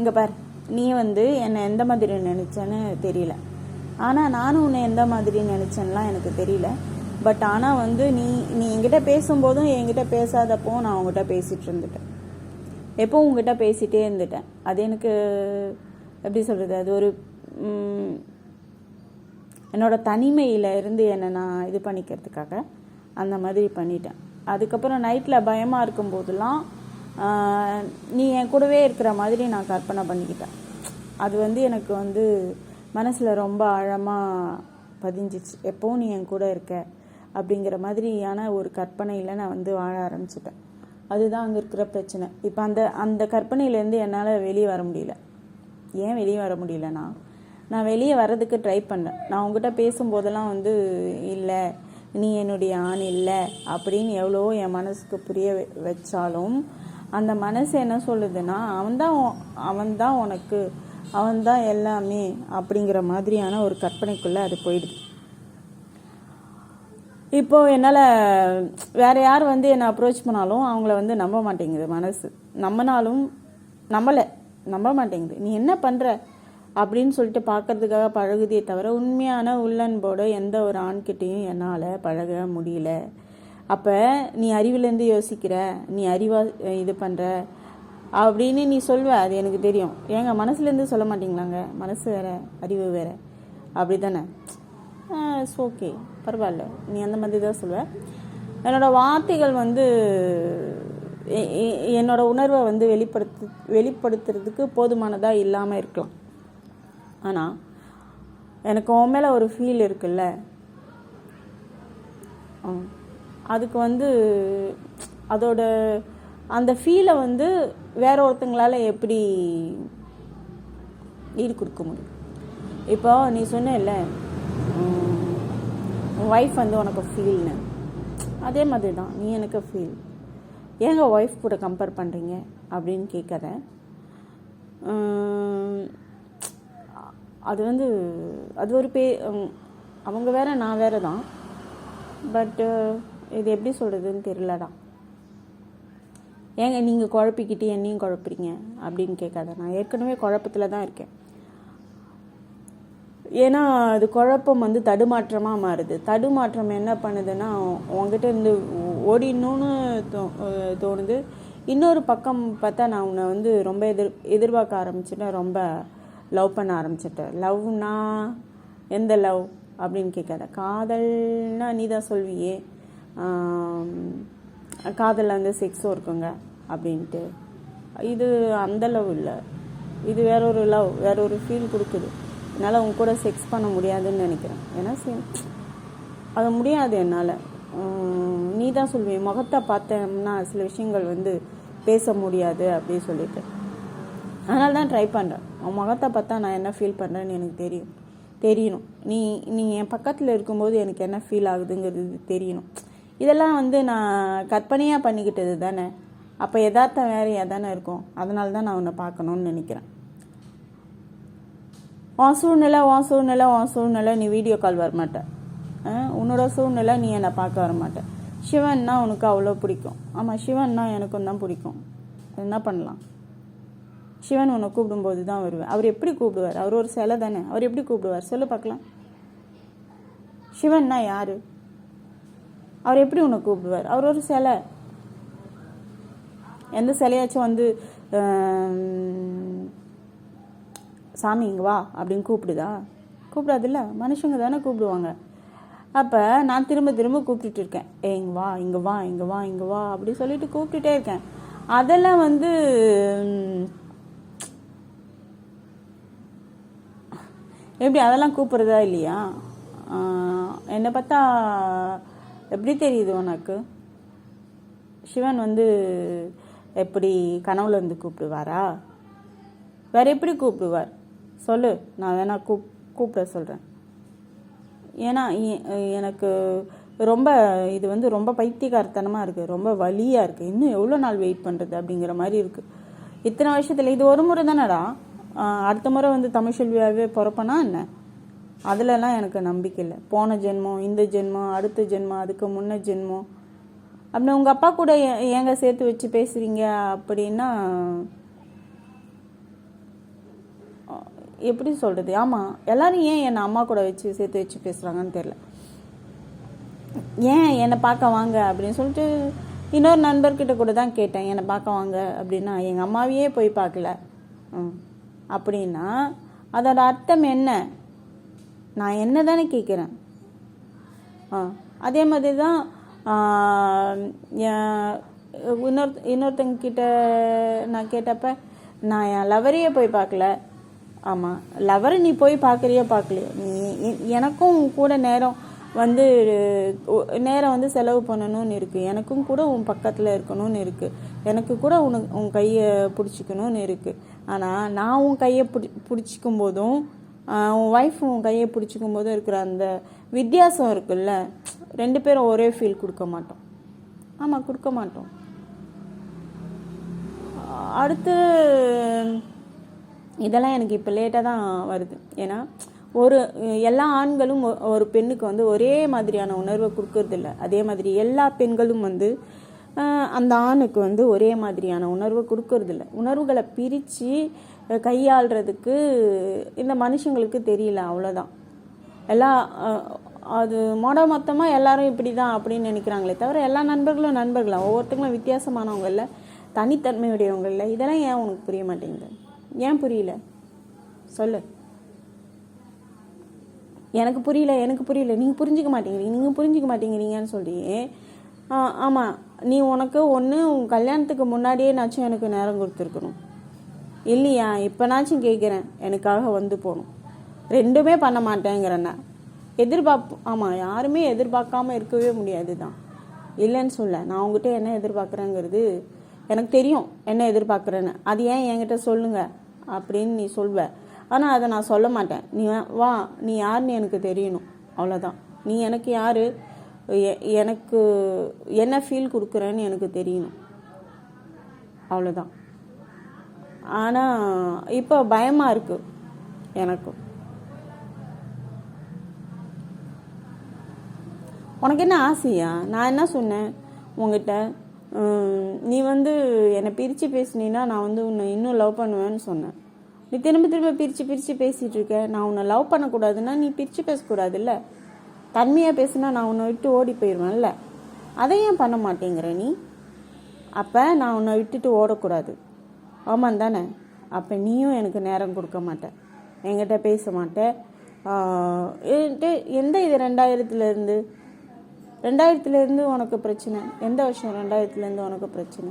இங்கே பார் நீ வந்து என்னை எந்த மாதிரி நினச்சேன்னு தெரியல. ஆனால் நானும் உன்னை எந்த மாதிரி நினச்சேன்லாம் எனக்கு தெரியல. பட் ஆனால் வந்து நீ நீ என்கிட்ட பேசும்போதும் என்கிட்ட பேசாதப்போ நான் உங்ககிட்ட பேசிகிட்டு இருந்துட்டேன். எப்போ உங்ககிட்ட பேசிகிட்டே இருந்துட்டேன். அது எனக்கு எப்படி சொல்கிறது அது ஒரு என்னோடய என்னோட தனிமையில் இருந்து என்னை நான் இது பண்ணிக்கிறதுக்காக அந்த மாதிரி பண்ணிட்டேன். அதுக்கப்புறம் நைட்டில் பயமாக இருக்கும்போதெல்லாம் நீ என் கூடவே இருக்கிற மாதிரி நான் கற்பனை பண்ணிக்கிட்டேன். அது வந்து எனக்கு வந்து மனசில் ரொம்ப ஆழமாக பதிஞ்சிச்சு. எப்போவும் நீ என் கூட இருக்க அப்படிங்கிற மாதிரியான ஒரு கற்பனையில் நான் வந்து வாழ ஆரம்பிச்சிட்டேன். அதுதான் அங்கே இருக்கிற பிரச்சனை. இப்போ அந்த அந்த கற்பனையிலேருந்து என்னால் வெளியே வர முடியல. ஏன் வெளியே வர முடியலன்னா நான் வெளியே வர்றதுக்கு ட்ரை பண்ணேன். நான் உங்ககிட்ட பேசும்போதெல்லாம் வந்து இல்லை நீ என்னுடைய ஆண் இல்லை அப்படின்னு எவ்வளோ என் மனசுக்கு புரிய வச்சாலும் அந்த மனசு என்ன சொல்லுதுன்னா அவன்தான் அவன்தான் உனக்கு அவன்தான் எல்லாமே அப்படிங்கிற மாதிரியான ஒரு கற்பனைக்குள்ளே அது போயிடுது. இப்போ என்னால் வேற யார் வந்து என்னை அப்ரோச் பண்ணாலும் அவங்கள வந்து நம்ப மாட்டேங்குது மனசு. நம்பினாலும் நம்பலை நம்ப மாட்டேங்குது. நீ என்ன பண்ணுற அப்படின்னு சொல்லிட்டு பார்க்கறதுக்காக பழகுதே தவிர உண்மையான உள்ளன்போட எந்த ஒரு ஆண்கிட்டையும் என்னால் பழக முடியல. அப்போ நீ அறிவிலேருந்து யோசிக்கிற நீ அறிவா இது பண்ணுற அப்படின்னு நீ சொல்வ அது எனக்கு தெரியும். ஏங்க மனசுலேருந்து சொல்ல மாட்டீங்களாங்க? மனசு வேற அறிவு வேற. அப்படி தானே இட்ஸ் ஓகே பரவாயில்ல. நீ அந்த மாதிரி தான் சொல்லுவ என்னோடய வார்த்தைகள் வந்து என்னோட உணர்வை வந்து வெளிப்படுத்து வெளிப்படுத்துறதுக்கு போதுமானதாக இல்லாமல் இருக்கலாம். ஆனால் எனக்கு உன் மேலே ஒரு ஃபீல் இருக்குல்ல? ஆ. அதுக்கு வந்து அதோட அந்த ஃபீலை வந்து வேற ஒருத்தங்களால் எப்படி ஈடு கொடுக்க முடியும்? இப்போ நீ சொன்னேல்ல ஒய்ஃப் வந்து உனக்கு ஃபீல்னு அதே மாதிரி தான் நீ எனக்கு ஃபீல் ஏங்க ஒய்ஃப் கூட கம்பேர் பண்ணுறீங்க அப்படின்னு கேட்காத. அது வந்து அது ஒரு பே அவங்க வேற நான் வேறு தான் பட்டு இது எப்படி சொல்கிறதுன்னு தெரிலடா ஏங்க நீங்கள் குழப்பிக்கிட்டு என்னையும் குழப்புறீங்க அப்படின்னு கேட்காத. நான் ஏற்கனவே குழப்பத்தில் தான் இருக்கேன். ஏன்னா அது குழப்பம் வந்து தடுமாற்றமாக மாறுது. தடுமாற்றம் என்ன பண்ணுதுன்னா உங்ககிட்ட இருந்து ஓடிடணும்னு தோ தோணுது. இன்னொரு பக்கம் பார்த்தா நான் உன்னை வந்து ரொம்ப எதிர் எதிர்பார்க்க ஆரம்பிச்சிட்டேன். ரொம்ப லவ் பண்ண ஆரம்பிச்சிட்டேன். லவ்னா? எந்த லவ்? அப்படின்னு கேட்காத. காதல்னா நீ தான் சொல்வியே. காதலில் வந்து செக்ஸும் இருக்குங்க அப்படின்ட்டு. இது அந்த லவ் இல்லை. இது வேற ஒரு லவ் வேற ஒரு ஃபீல் கொடுக்குது. என்னால் உங்க கூட செக்ஸ் பண்ண முடியாதுன்னு நினைக்கிறேன். ஏன்னா அது முடியாது என்னால். நீ தான் சொல்லுவே முகத்தை பார்த்தோம்னா சில விஷயங்கள் வந்து பேச முடியாது அப்படின்னு சொல்லிட்டு. அதனால தான் ட்ரை பண்ணுறேன் உன் முகத்தை பார்த்தா நான் என்ன ஃபீல் பண்ணுறேன்னு எனக்கு தெரியும். தெரியணும். நீ நீ என் பக்கத்தில் இருக்கும்போது எனக்கு என்ன ஃபீல் ஆகுதுங்கிறது தெரியணும். இதெல்லாம் வந்து நான் கற்பனையாக பண்ணிக்கிட்டது தானே. அப்போ எதார்த்தம் வேறையாக தானே இருக்கும். அதனால தான் நான் உன்னை பார்க்கணும்னு நினைக்கிறேன். உன் சூழ்நிலை உன் சூழ்நிலை உன் சூழ்நிலை நீ வீடியோ கால் வரமாட்ட. ஆ, உன்னோட சூழ்நிலை நீ என்னை பார்க்க வரமாட்ட. சிவன்னா உனக்கு அவ்வளோ பிடிக்கும். ஆமாம் சிவன்னா எனக்கும் தான் பிடிக்கும். என்ன பண்ணலாம்? சிவன் உன்னை கூப்பிடும்போது தான் வருவேன். அவர் எப்படி கூப்பிடுவார்? அவர் ஒரு சிலை தானே. அவர் எப்படி கூப்பிடுவார்? சொல்லு பார்க்கலாம். சிவன்னா யாரு? அவர் எப்படி உன்னை கூப்பிடுவார்? அவர் ஒரு சிலை. எந்த சிலையாச்சும் வந்து சாமி இங்க வா அப்படின்னு கூப்பிடுதா? கூப்பிடாதுல்ல. மனுஷங்க தானே கூப்பிடுவாங்க. அப்போ நான் திரும்ப திரும்ப கூப்பிட்டுட்டு இருக்கேன். ஏ இங்கே வா இங்கே வா இங்கே வா இங்கே வா அப்படி சொல்லிட்டு கூப்பிட்டுட்டே இருக்கேன். அதெல்லாம் வந்து எப்படி அதெல்லாம் கூப்பிட்றதா இல்லையா? என்னை பார்த்தா எப்படி தெரியுது உனக்கு? சிவன் வந்து எப்படி கனவுல இருந்து கூப்பிடுவாரா? வேற எப்படி கூப்பிடுவார்? சொல்லு நான் வேணா கூப் கூப்பிட சொல்கிறேன் ஏன்னா எனக்கு ரொம்ப இது வந்து ரொம்ப பைத்தியகார்த்தனமாக இருக்குது ரொம்ப வலியாக இருக்குது இன்னும் எவ்வளோ நாள் வெயிட் பண்ணுறது அப்படிங்கிற மாதிரி இருக்குது இத்தனை வருஷத்தில் இது ஒரு முறை தானடா? அடுத்த முறை வந்து தமிழ் செல்வியாகவே பிறப்பனா என்ன? அதுலலாம் எனக்கு நம்பிக்கை இல்லை. போன ஜென்மம் இந்த ஜென்மம் அடுத்த ஜென்மம் அதுக்கு முன்ன ஜென்மம். அப்படின்னா உங்கள் அப்பா கூட ஏ- ஏங்க சேர்த்து வச்சு பேசுகிறீங்க அப்படின்னா எப்படி சொல்கிறது ஆமாம் எல்லாரும் ஏன் என்னை அம்மா கூட வச்சு சேர்த்து வச்சு பேசுகிறாங்கன்னு தெரில ஏன் என்னை பார்க்க வாங்க அப்படின்னு சொல்லிட்டு இன்னொரு நண்பர்கிட்ட கூட தான் கேட்டேன். என்னை பார்க்க வாங்க அப்படின்னா எங்கள் அம்மாவையே போய் பார்க்கல. ம். அப்படின்னா அதோட அர்த்தம் என்ன? நான் என்ன தானே கேட்குறேன்? ஆ அதே மாதிரி தான் ஆ, இன்னொரு இன்னொருத்தங்க கிட்ட நான் கேட்டப்ப நான் என் லவரையே போய் பார்க்கல. ஆமாம் லவரை நீ போய் பார்க்குறியோ பார்க்கலையோ. எனக்கும் கூட நேரம் வந்து நேரம் வந்து செலவு பண்ணணும்னு இருக்குது எனக்கும் கூட உன் பக்கத்தில் இருக்கணும்னு இருக்குது எனக்கு கூட உனக்கு உன் கையை பிடிச்சிக்கணும்னு இருக்குது ஆனால் நான் உன் கையை பிடி பிடிச்சிக்கும் போதும் உன் ஒய்ஃப் உன் கையை பிடிச்சிக்கும் போது இருக்கிற அந்த வித்தியாசம் இருக்குல்ல ரெண்டு பேரும் ஒரே ஃபீல் கொடுக்க மாட்டோம். ஆமாம் கொடுக்க மாட்டோம். அடுத்து இதெல்லாம் எனக்கு இப்போ லேட்டாக தான் வருது. ஏன்னா ஒரு எல்லா ஆண்களும் ஒ- ஒரு பெண்ணுக்கு வந்து ஒரே மாதிரியான உணர்வை கொடுக்கறதில்ல. அதே மாதிரி எல்லா பெண்களும் வந்து அந்த ஆணுக்கு வந்து ஒரே மாதிரியான உணர்வை கொடுக்கறதில்ல. உணர்வுகளை பிரித்து கையாளுறதுக்கு இந்த மனுஷங்களுக்கு தெரியல அவ்வளோதான் எல்லா அது மொட மொத்தமாக எல்லாரும் இப்படி தான் அப்படின்னு நினைக்கிறாங்களே தவிர எல்லா நண்பர்களும் நண்பர்களாக ஒவ்வொருத்தங்களும் வித்தியாசமானவங்கல்ல தனித்தன்மையுடையவங்கல்ல இதெல்லாம் ஏன் உனக்கு புரிய மாட்டேங்குது? ஏன் புரியல? சொல்லு. எனக்கு புரியல எனக்கு புரியல. நீங்கள் புரிஞ்சிக்க மாட்டேங்கிறீங்க. நீங்கள் புரிஞ்சிக்க மாட்டேங்கிறீங்கன்னு சொல்லி ஆமாம் நீ உனக்கு ஒன்று உன் கல்யாணத்துக்கு முன்னாடியே நாச்சும் எனக்கு நேரம் கொடுத்துருக்கணும். இல்லையா? இப்போனாச்சும் கேட்குறேன் எனக்காக வந்து போகணும். ரெண்டுமே பண்ண மாட்டேங்கிறேன்னா எதிர்பார்ப்பு ஆமாம் யாருமே எதிர்பார்க்காம இருக்கவே முடியாது தான். இல்லைன்னு சொல்ல. நான் உங்ககிட்ட என்ன எதிர்பார்க்குறேங்கிறது எனக்கு தெரியும். என்ன எதிர்பார்க்குறேன்னு. அது ஏன் என்கிட்ட சொல்லுங்க அப்படின்னு நீ சொல்வ. ஆனால் அதை நான் சொல்ல மாட்டேன். நீ வா- வா நீ யாருன்னு எனக்கு தெரியணும். அவ்வளோதான் நீ எனக்கு யார்? எனக்கு என்ன ஃபீல் கொடுக்குறேன்னு எனக்கு தெரியணும். அவ்வளோதான் ஆனால் இப்போ பயமாக இருக்குது எனக்கு. உனக்கு என்ன ஆசையா? நான் என்ன சொன்னேன்? உங்ககிட்ட நீ வந்து என்னை பிரித்து பேசுனீன்னா நான் வந்து உன்னை இன்னும் லவ் பண்ணுவேன்னு சொன்னேன். நீ திரும்ப திரும்ப பிரித்து பிரித்து பேசிகிட்டு இருக்க. நான் உன்னை லவ் பண்ணக்கூடாதுன்னா நீ பிரித்து பேசக்கூடாதுல்ல? தன்மையாக பேசுனா நான் உன்னை விட்டு ஓடி போயிடுவேன்ல அதை ஏன் பண்ண மாட்டேங்கிற நீ? அப்போ நான் உன்னை விட்டுட்டு ஓடக்கூடாது. ஆமாம் தானே? அப்போ நீயும் எனக்கு நேரம் கொடுக்க மாட்ட. என்கிட்ட பேச மாட்ட. எந்த இது ரெண்டாயிரத்துலேருந்து? ரெண்டாயிரத்துலேருந்து உனக்கு பிரச்சனை. எந்த வருஷம் ரெண்டாயிரத்துலேருந்து உனக்கு பிரச்சனை?